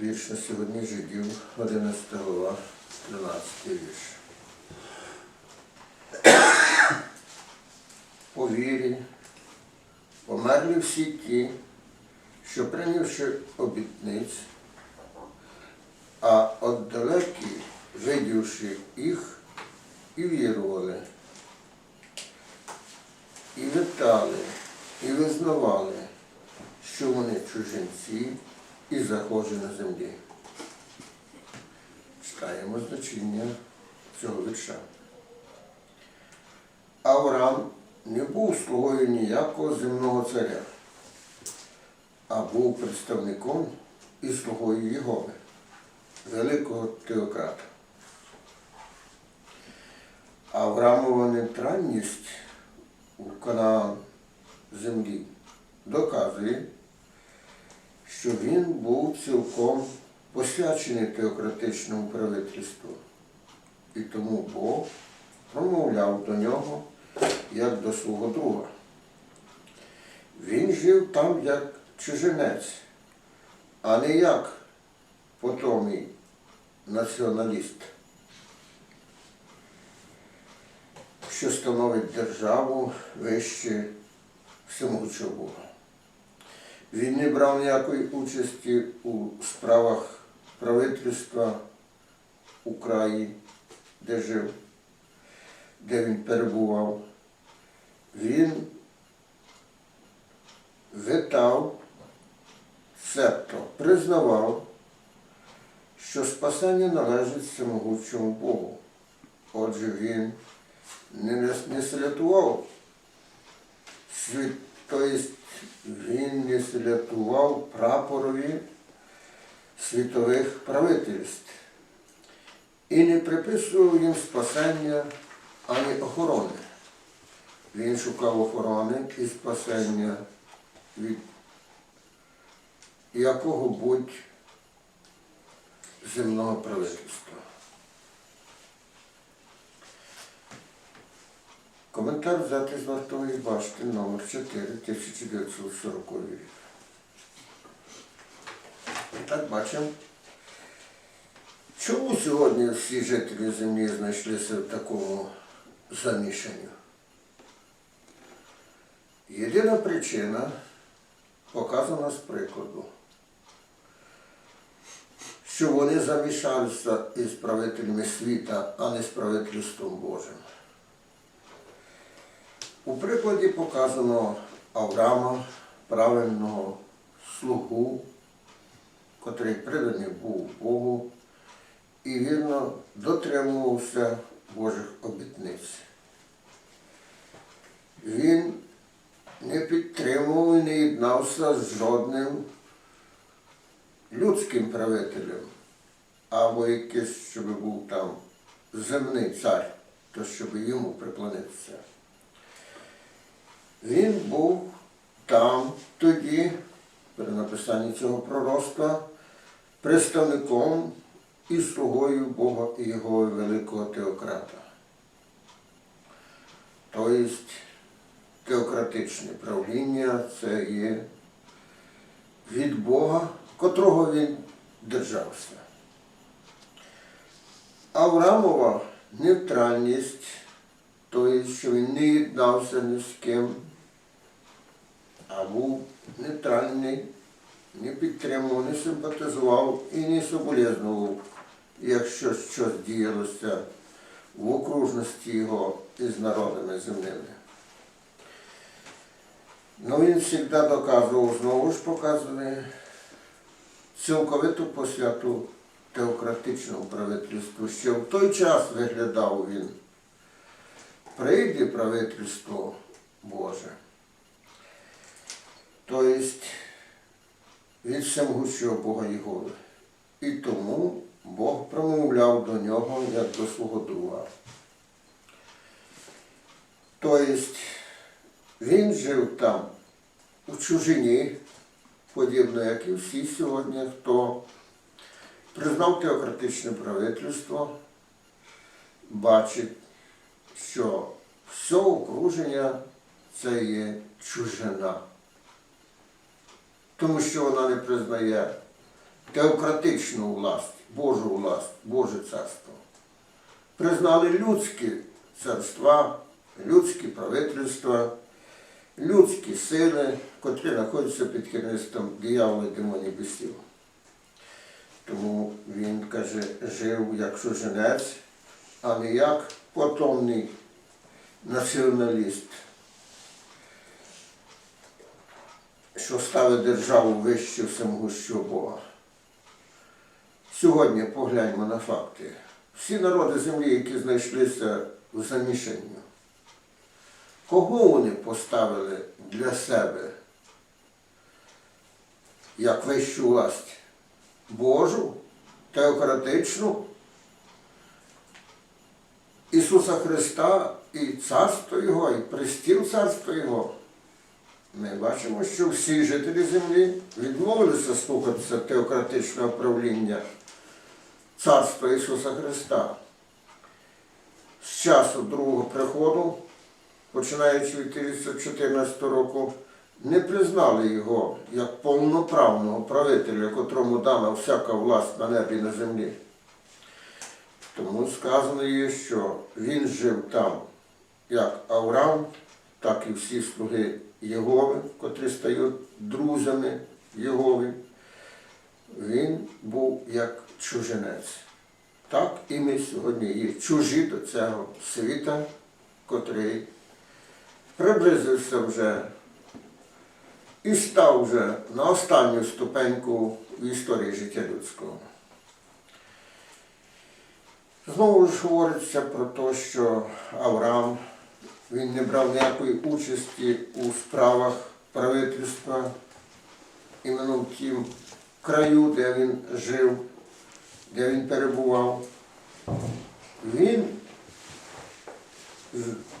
Вірш на сьогодні жидів, 11 глава, 13 вірш. По вірі померли всі ті, що прийнявши обітниць, а отдалекі, видівши їх, і вірували, і витали, і визнавали, що вони чужинці і захожі на землі. Читаємо значення цього вірша. Авраам не був слугою ніякого земного царя, а був представником і слугою Єгови, великого теократа. Авраамова нейтральність у Канаан землі доказує, що він був цілком посвячений теократичному правительству. І тому Бог промовляв до нього як до свого друга. Він жив там як чужинець, а не як потомий націоналіст, що становить державу вище всемогучого Бога. Він не брав ніякої участі у справах правительства у краї, де жив, де він перебував. Він витав, цебто признавав, що спасення належить всемогучому Богу. Отже, він не, не салютував світ, тобто він не салютував прапорові світових правительств і не приписував їм спасення ані охорони. Він шукав охорони і спасення від якого-будь земного правительства. Коментар взяти з вартової башти номер 4 1940 рік. Так бачимо, чому сьогодні всі жителі землі знайшлися в такому замішанню? Єдина причина показана з прикладу, що вони замішалися із правителями світа, а не з правительством Божим. У прикладі показано Авраама, правильного слугу, котрий приданий був Богу і вірно дотримувався Божих обітниць. Він не підтримував і не єднався з жодним людським правителем, або якийсь, щоб був там земний цар, то щоб йому приклонитися. Він був там тоді, при написанні цього пророцтва, представником і слугою Бога і його великого теократа. Тобто теократичне правління це є від Бога, котрого він держався. Аврамова нейтральність, тобто, що він не єднався ні з ким, а був нейтральний, не підтримував, не симпатизував і не соболезнував, якщо щось діялося в окружності його із народами земними. Ну він завжди доказував, знову ж показує цілковиту посвяту теократичному правительству, що в той час виглядав він. Прийде правительство Боже. Тобто від всемогущого Бога Єгови. І тому Бог промовляв до нього як до свого друга. Тобто він жив там у чужині, подібно як і всі сьогодні, хто признав теократичне правительство, бачить, що все окруження це є чужина. Тому що вона не признає теократичну власть, Божу власть, Боже царство. Признали людські царства, людські правительства, людські сили, котрі знаходяться під керівництвом диявола демонів бісів. Тому він каже, жив як чужинець, а не як потомний націоналіст, що ставить державу вище всемогущого Бога. Сьогодні погляньмо на факти. Всі народи землі, які знайшлися в замішанню, кого вони поставили для себе як вищу власть? Божу, теократичну, Ісуса Христа і царство Його, і пристіл царства Його. Ми бачимо, що всі жителі землі відмовилися слухатися теократичного правління царства Ісуса Христа. З часу другого приходу, починаючи від 1914 року, не признали його як повноправного правителя, котрому дана всяка власть на небі на землі. Тому сказано є, що він жив там як Авраам, так і всі слуги Єгови, котрі стають друзями Єгови. Він був як чужинець. Так і ми сьогодні є чужі до цього світа, котрий приблизився вже і став вже на останню ступеньку в історії життя людського. Знову ж говориться про те, що Авраам він не брав ніякої участі у справах правительства іменно в тім краю, де він жив, де він перебував. Він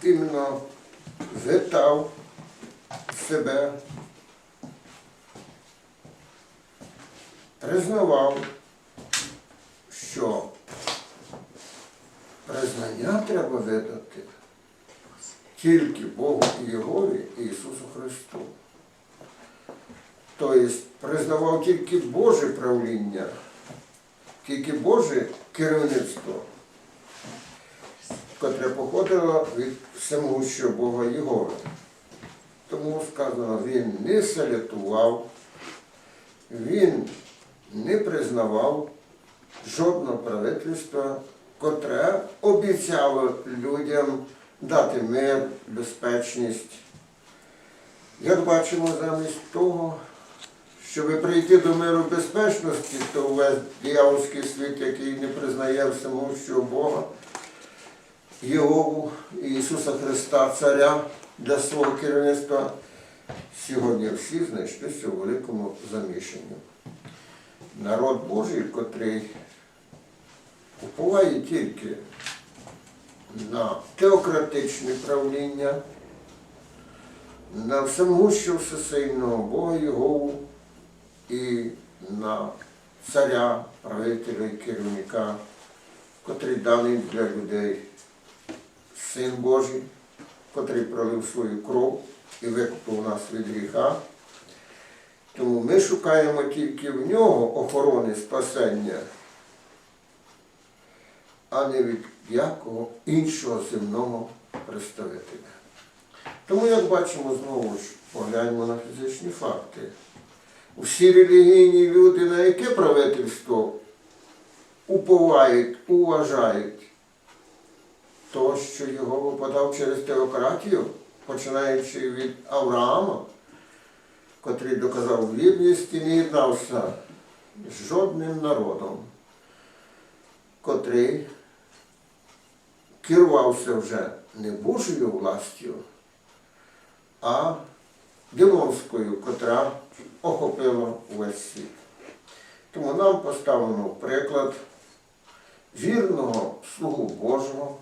іменно витав себе, признавав, що признання треба видати тільки Богу і Єгові і Ісусу Христу. Тобто признавав тільки Боже правління, тільки Боже керівництво, котре походило від всемогущого Бога Єгови. Тому сказано, він не салютував, він не признавав жодного правительства, котре обіцяло людям дати мир, безпечність. Як бачимо, замість того, щоб прийти до миру безпечності, то увесь диявольський світ, який не признає всемогущого Бога, Єгову Ісуса Христа, Царя для свого керівництва, сьогодні всі знайшлися у великому замішанні. Народ Божий, котрий уповає тільки на теократичне правління, на всемогущого всесильного Бога Єгову і на царя, правителя і керівника, котрий даний для людей Син Божий, котрий пролив свою кров і викупив нас від гріха. Тому ми шукаємо тільки в нього охорони спасення, а не від якого іншого земного представителя. Тому, як бачимо, знову ж погляньмо на фізичні факти. Усі релігійні люди, на яке правительство уповають, уважають, то, що його випадав через теократію, починаючи від Авраама, котрий доказав вірність і не єднався з жодним народом, котрий керувався вже не Божою властю, а демонською, котра охопила увесь світ. Тому нам поставлено приклад вірного слугу Божого,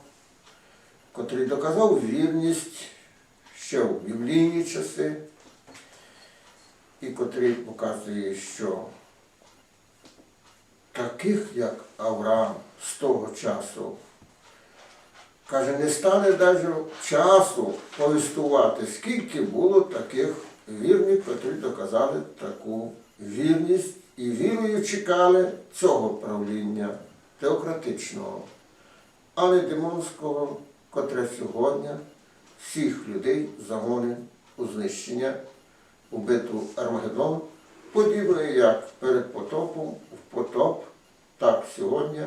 котрий доказав вірність ще в біблійні часи, і котрий показує, що таких, як Авраам з того часу, каже, не стане навіть часу повістувати, скільки було таких вірних, котрі доказали таку вірність і вірою чекали цього правління теократичного, а не демонського, котре сьогодні всіх людей загонить у знищення, у битву Армагеддон, подібно як перед потопом в потоп, так сьогодні.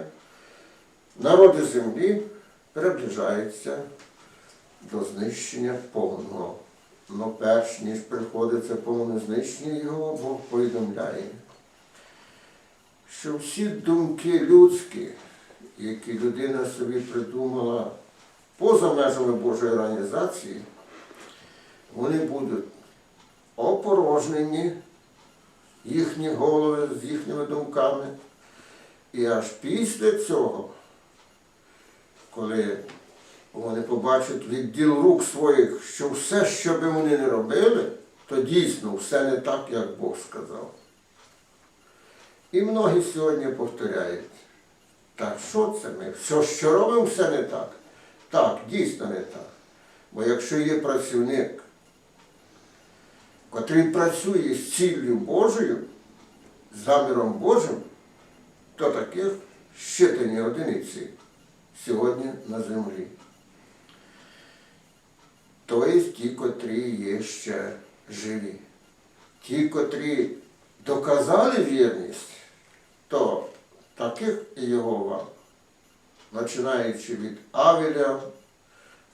Народи землі приближаються до знищення повного. Но перш ніж приходить це повне знищення його, Бог повідомляє, що всі думки людські, які людина собі придумала поза межами Божої організації, вони будуть опорожнені, їхні голови з їхніми думками. І аж після цього, коли вони побачать відділ рук своїх, що все, що би вони не робили, то дійсно все не так, як Бог сказав. І многі сьогодні повторяють, так що це ми? Все, що робимо, все не так. Так, дійсно не так. Бо якщо є працівник, котрий працює з ціллю Божою, з заміром Божим, то таких щитані одиниці сьогодні на землі. Тобто ті, котрі є ще живі. Ті, котрі доказали вірність, то таких Єгова, починаючи від Авеля,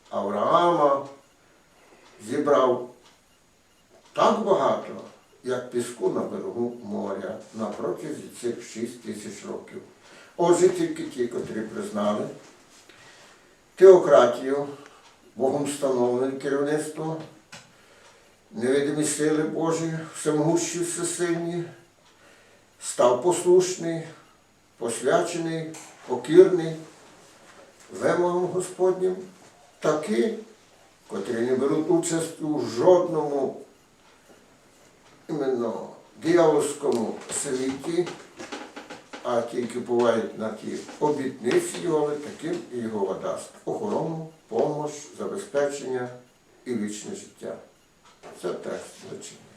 Авраама, зібрав так багато, як піску на берегу моря на протязі цих шість тисяч років. Отже, тільки ті, котрі признали теократію, Богом встановлене керівництво, невидимі сили Божі, всемогущі всесильні, став послушний, посвячений, покірний вимогам Господнім, такі, котрі не беруть участь у жодному іменно диявольському світі, а тільки бувають на ті обітниці його, таким і його вода охорону, помощ, забезпечення і вічне життя. Це текст значення.